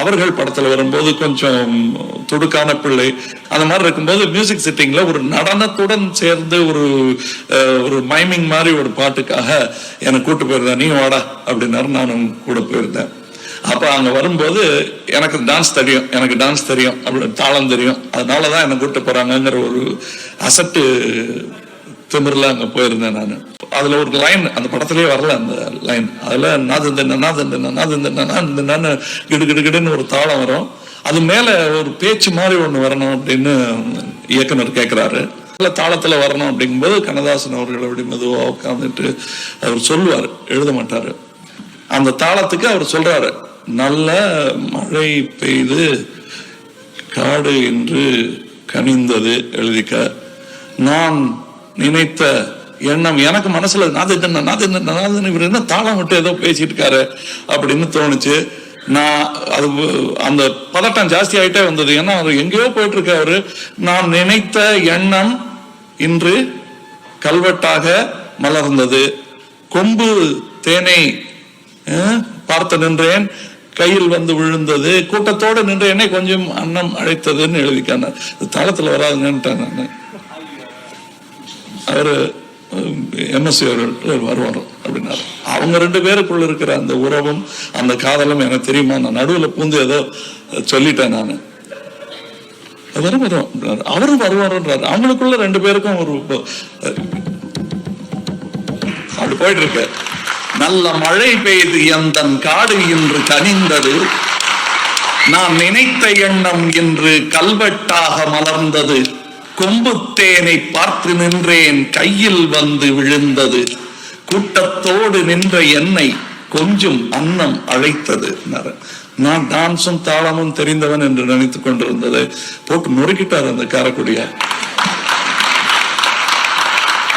அவர்கள் படத்தில் வரும்போது கொஞ்சம் துடுக்கான பிள்ளை அந்த மாதிரி இருக்கும்போது மியூசிக் சிட்டிங்கில் ஒரு நடனத்துடன் சேர்ந்து ஒரு ஒரு மைமிங் மாதிரி ஒரு பாட்டுக்காக என்னை கூட்டு போயிருந்தேன் நீ வாடா அப்படின்னாரு. நானும் கூட போயிருந்தேன். அப்போ அங்கே வரும்போது எனக்கு டான்ஸ் தெரியும். எனக்கு டான்ஸ் தெரியும். அப்படி தாளம் தெரியும். அதனால தான் என்னை கூப்பிட்டு போகிறாங்கங்கிற ஒரு அசட்டு திமிரில் அங்கே போயிருந்தேன் நான். அதில் ஒரு லைன் அந்த படத்துலேயே வரல அந்த லைன் அதுல நாதந்தன நாதந்தன நாதந்தன நாதந்தன கிடு கிடு கிடுன்னு ஒரு தாளம் வரும். அது மேலே ஒரு பேச்சு மாதிரி ஒன்று வரணும் அப்படின்னு இயக்குனர் கேட்குறாரு நல்ல தாளத்தில் வரணும் அப்படிங்கும்போது கண்ணதாசன் அவர்கள் அப்படி மெதுவாக உட்காந்துட்டு அவர் சொல்லுவார் எழுத மாட்டார். அந்த தாளத்துக்கு அவர் சொல்கிறாரு நல்ல மழை பெய்து காடு என்று கனிந்தது எழுதிக்க. நான் நினைத்த எண்ணம் எனக்கு மனசுல நாது என்ன நாது என்ன நாது என்ன, இவர் என்ன தாளம் விட்டு ஏதோ பேசிட்டு இருக்காரு அப்படின்னு தோணுச்சு. நான் அது அந்த பதட்டம் ஜாஸ்தி ஆகிட்டே வந்தது. ஏன்னா அவர் எங்கேயோ போயிட்டு இருக்காரு நான் நினைத்த எண்ணம் இன்று கல்வெட்டாக மலர்ந்தது. கொம்பு தேனை பார்த்து நின்றேன். கையில் வந்து விழுந்தது. கூட்டத்தோடு நின்ற என்னை கொஞ்சம் அன்னம் அழைத்ததுன்னு எழுதிக்கான தளத்தில் வராதுங்கன்ட்டேன் நான். அவர் எம்எஸ்சி அவர்கள் வருவார் அப்படின்னாரு. அவங்க ரெண்டு பேருக்குள்ள இருக்கிற அந்த உறவும் அந்த காதலும் எனக்கு தெரியுமா? நான் நடுவில் பூந்து ஏதோ சொல்லிட்டேன் நான். வரும் வரும் அவரும் வருவாருன்றாரு. அவங்களுக்குள்ள ரெண்டு பேருக்கும் ஒரு அப்படி போயிட்டு இருக்கு நல்ல மழை பெய்து எந்த காடு இன்று கனிந்தது நான் நினைத்த எண்ணம் இன்று கல்வெட்டாக மலர்ந்தது. கொம்புத்தேனை பார்த்து நின்றேன் கையில் வந்து விழுந்தது. கூட்டத்தோடு நின்ற என்னை கொஞ்சம் அன்னம் அழைத்தது. நான் டான்ஸும் தாளமும் தெரிந்தவன் என்று நினைத்துக் கொண்டிருந்தது. போட்டு நொறுக்கிட்டார் அந்த காரக்குடியா